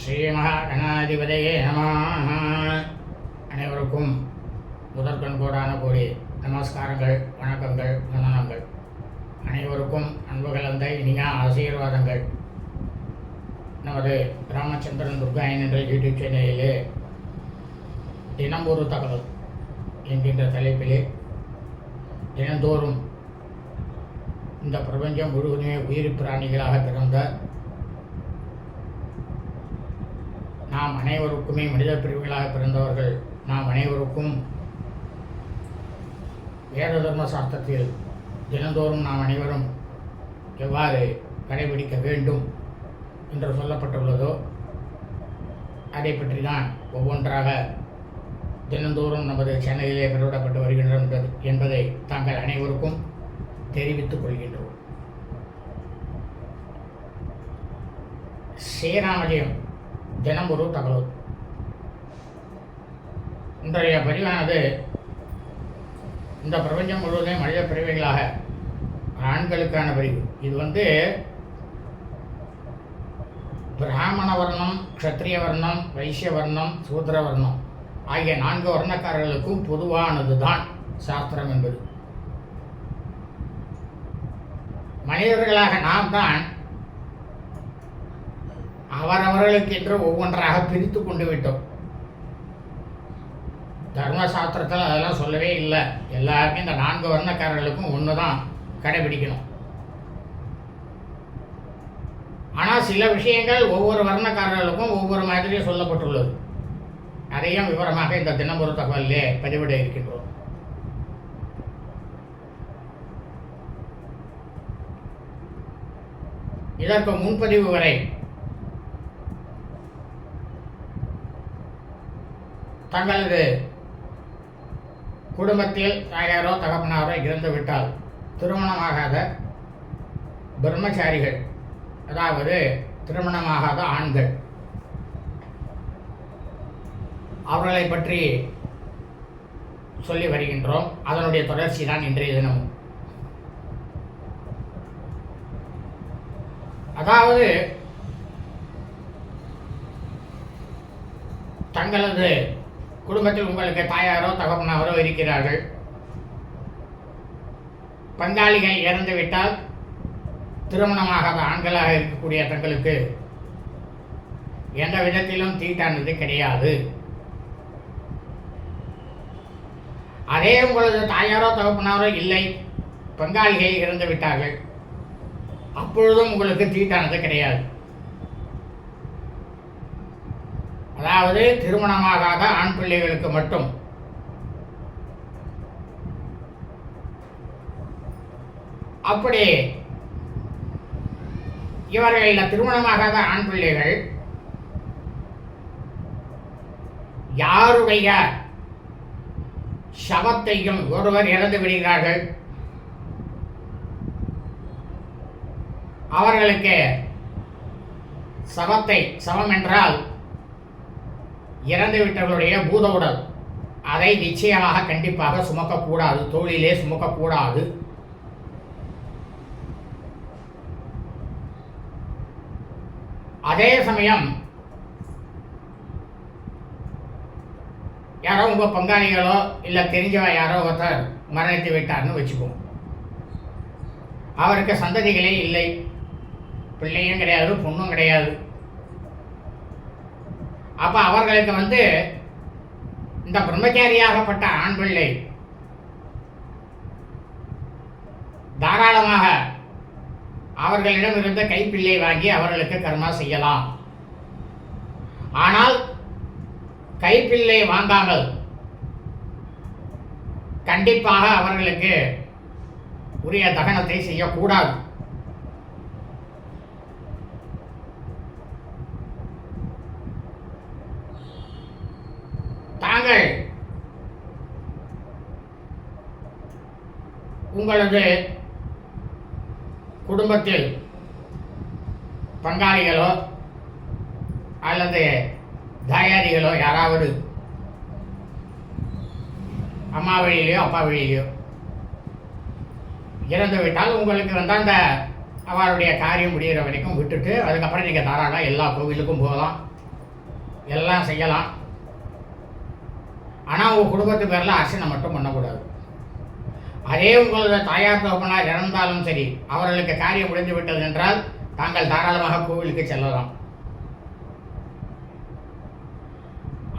ஸ்ரீ மகாகணாதிபதியே அனைவருக்கும் முதற்கண் கோடான கோடி நமஸ்காரங்கள் வணக்கங்கள் வந்தனங்கள். அனைவருக்கும் அன்பு கலந்த இனிய ஆசீர்வாதங்கள். நமது ராமச்சந்திரன் துர்காயன் என்ற யூடியூப் சேனலிலே தினம் ஒரு தகவல் என்கின்ற தலைப்பிலே தினந்தோறும் இந்த பிரபஞ்சம் முழுவதுமே உயிர் பிராணிகளாக பிறந்த நாம் அனைவருக்குமே மனித பிரிவுகளாக பிறந்தவர்கள் நாம் அனைவருக்கும் வேத தர்ம சாஸ்திரத்தில் தினந்தோறும் நாம் அனைவரும் எவ்வாறு கடைபிடிக்க வேண்டும் என்று சொல்லப்பட்டுள்ளதோ அதை பற்றி தான் ஒவ்வொன்றாக தினந்தோறும் நமது சேனலிலே பெறவிடப்பட்டு வருகின்றோம் என்பதை தாங்கள் அனைவருக்கும் தெரிவித்துக் கொள்கின்றோம். ஸ்ரீராமஜெயம் தினம் ஒரு தகவல். இன்றைய பதிவானது இந்த பிரபஞ்சம் முழுவதும் மனித பிரிவுகளாக ஆண்களுக்கான பிரிவு இது வந்து பிராமண வர்ணம் க்ஷத்ரிய வர்ணம் வைசிய வர்ணம் சூத்திர வர்ணம் ஆகிய நான்கு வர்ணக்காரர்களுக்கும் பொதுவானது தான் சாஸ்திரம் என்பது. மனிதர்களாக நாம் தான் அவரவர்களுக்கென்று ஒவ்வொன்றாக பிரித்து கொண்டு விட்டோம். தர்மசாஸ்திரத்தில் அதெல்லாம் சொல்லவே இல்லை. எல்லாருமே இந்த நான்கு வர்ணக்காரர்களுக்கும் ஒன்று தான் கடைபிடிக்கணும். ஆனால் சில விஷயங்கள் ஒவ்வொரு வர்ணக்காரர்களுக்கும் ஒவ்வொரு மாதிரி சொல்லப்பட்டுள்ளது. அதையும் விவரமாக இந்த தினமொரு தகவலிலே பதிவிட இருக்கின்றோம். இதற்கு முன்பதிவு வரை தங்களது குடும்பத்தில் தாயாரோ தகப்பனாரோ இறந்து விட்டால் திருமணமாகாத பிரம்மச்சாரிகள் அதாவது திருமணமாகாத ஆண்கள் அவர்களை பற்றி சொல்லி வருகின்றோம். அதனுடைய தொடர்ச்சி தான் இன்றைய தினமும். அதாவது தங்களது குடும்பத்தில் உங்களுக்கு தாயாரோ தகப்பனாரோ இருக்கிறார்கள். பங்காளிகள் இறந்துவிட்டால் திருமணமாகாத ஆண்களாக இருக்கக்கூடிய தங்களுக்கு எந்த விதத்திலும் தீட்டானது கிடையாது. அதே உங்களது தாயாரோ தகப்பனாரோ இல்லை. பங்காளிகள் இறந்து விட்டார்கள் அப்பொழுதும் உங்களுக்கு தீட்டானது கிடையாது. அதாவது திருமணமாகாத ஆண் பிள்ளைகளுக்கு மட்டும். அப்படி இவர்கள் திருமணமாகாத ஆண் பிள்ளைகள் யாருடைய சவத்தையும் ஒருவர் இறந்து விடுகிறார்கள்? அவர்களுக்கு சவத்தை சவம் என்றால் இறந்துவிட்டவர்களுடைய பூத உடல் அதை நிச்சயமாக கண்டிப்பாக சுமக்கக்கூடாது. தோளிலே சுமக்கக்கூடாது. அதே சமயம் யாரோ உங்க பங்காளிகளோ இல்லை தெரிஞ்சவ யாரோ ஒருத்தர் மரணித்து விட்டார்னு வச்சுப்போம் அவருக்கு சந்ததிகளே இல்லை. பிள்ளையும் கிடையாது பொண்ணும் கிடையாது. அப்போ அவர்களுக்கு வந்து இந்த பிரம்மச்சாரியாகப்பட்ட ஆண் பிள்ளை தாராளமாக அவர்களிடம் இருந்த கைப்பிள்ளை வாங்கி அவர்களுக்கு கர்மா செய்யலாம். ஆனால் கைப்பிள்ளை வாங்காமல் கண்டிப்பாக அவர்களுக்கு உரிய தகனத்தை செய்யக்கூடாது. நீங்கள் உங்களது குடும்பத்தில் பங்காளிகளோ அல்லது தாயாரிகளோ யாராவது அம்மா வழியிலையோ அப்பா வழியிலையோ இறந்து விட்டால் உங்களுக்கு வந்து அந்த அவருடைய காரியம் முடிகிற வரைக்கும் விட்டுட்டு அதுக்கப்புறம் நீங்கள் தாராளம் எல்லா கோவிலுக்கும் போகலாம். எல்லாம் செய்யலாம். ஆனால் உங்கள் குடும்பத்து பேரில் அர்ச்சனை மட்டும் பண்ணக்கூடாது. அதே உங்களது தாயார் தகப்பனார் இறந்தாலும் சரி அவர்களுக்கு காரியம் முடிந்து விட்டது என்றால் தாங்கள் தாராளமாக கோவிலுக்கு செல்லலாம்.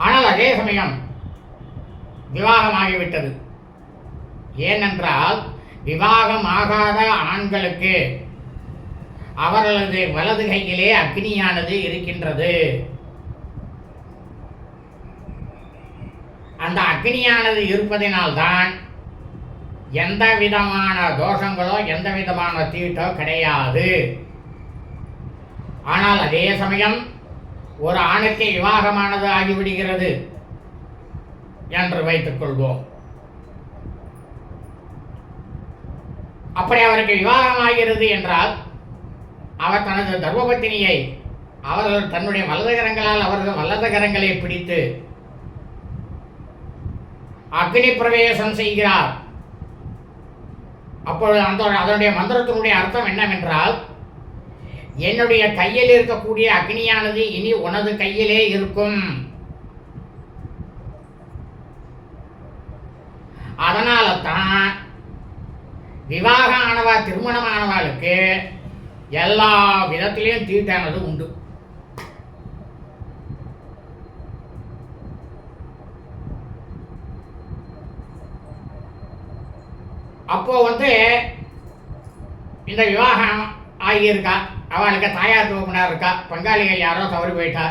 ஆனால் அதே சமயம் விவாகமாகிவிட்டது. ஏனென்றால் விவாகம் ஆகாத ஆண்களுக்கு அவர்களது வலது கையிலே அக்னியானது இருக்கின்றது அந்த அக்னியானது இருப்பதினால்தான் எந்த விதமான தோஷங்களோ எந்த விதமான தீட்டோ கிடையாது. ஆனால் அதே சமயம் ஒரு ஆணுக்கு விவாகமானது ஆகிவிடுகிறது என்று வைத்துக் கொள்வோம். அப்படி அவருக்கு விவாகமாகிறது என்றால் அவர் தனது தர்மபத்தினியை அவர்கள் தன்னுடைய வலதுகரங்களால் அவர்கள் வலதுகரங்களை பிடித்து அக்னி பிரவேசம் செய்கிறார். அப்பொழுது அந்த அதனுடைய மந்திரத்தினுடைய அர்த்தம் என்னவென்றால் என்னுடைய கையில் இருக்கக்கூடிய அக்னியானது இனி உனது கையிலே இருக்கும். அதனால தான் விவாக ஆனவா திருமணமானவாளுக்கு எல்லா விதத்திலையும் தீட்டானது உண்டு. அப்போ வந்து இந்த விவாகம் ஆகியிருக்கா? அவளுக்கு தாயார் தோப்பனார் இருக்கா? பங்காளிகள் யாரோ தவறி போயிட்டா?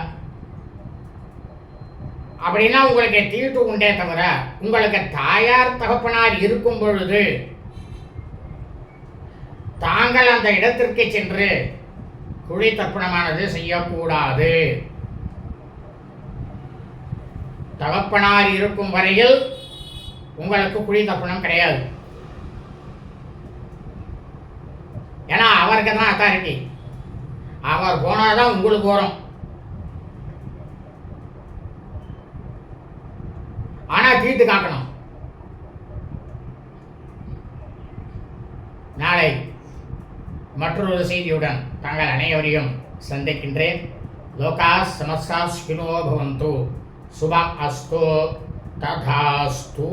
அப்படின்னா உங்களுக்கு தீட்டு உண்டே தவிர உங்களுக்கு தாயார் தகப்பனார் இருக்கும் பொழுது தாங்கள் அந்த இடத்திற்கு சென்று குழி தர்ப்பணமானது செய்யக்கூடாது. தகப்பனார் இருக்கும் வரையில் உங்களுக்கு குழி தர்ப்பணம் கிடையாது. அவருக்கு தான் அத்தாரிட்டி அவர் போனால் தான் உங்களுக்கு வரும். ஆனால் தீர்த்து காக்கணும் நாளை மற்றொரு செய்தியுடன் தாங்கள் அனைவரையும் சந்திக்கின்றேன். லோகா சமஸ்தா ஸ்கினோ பவந்து. சுபம் அஸ்து. ததாஸ்து.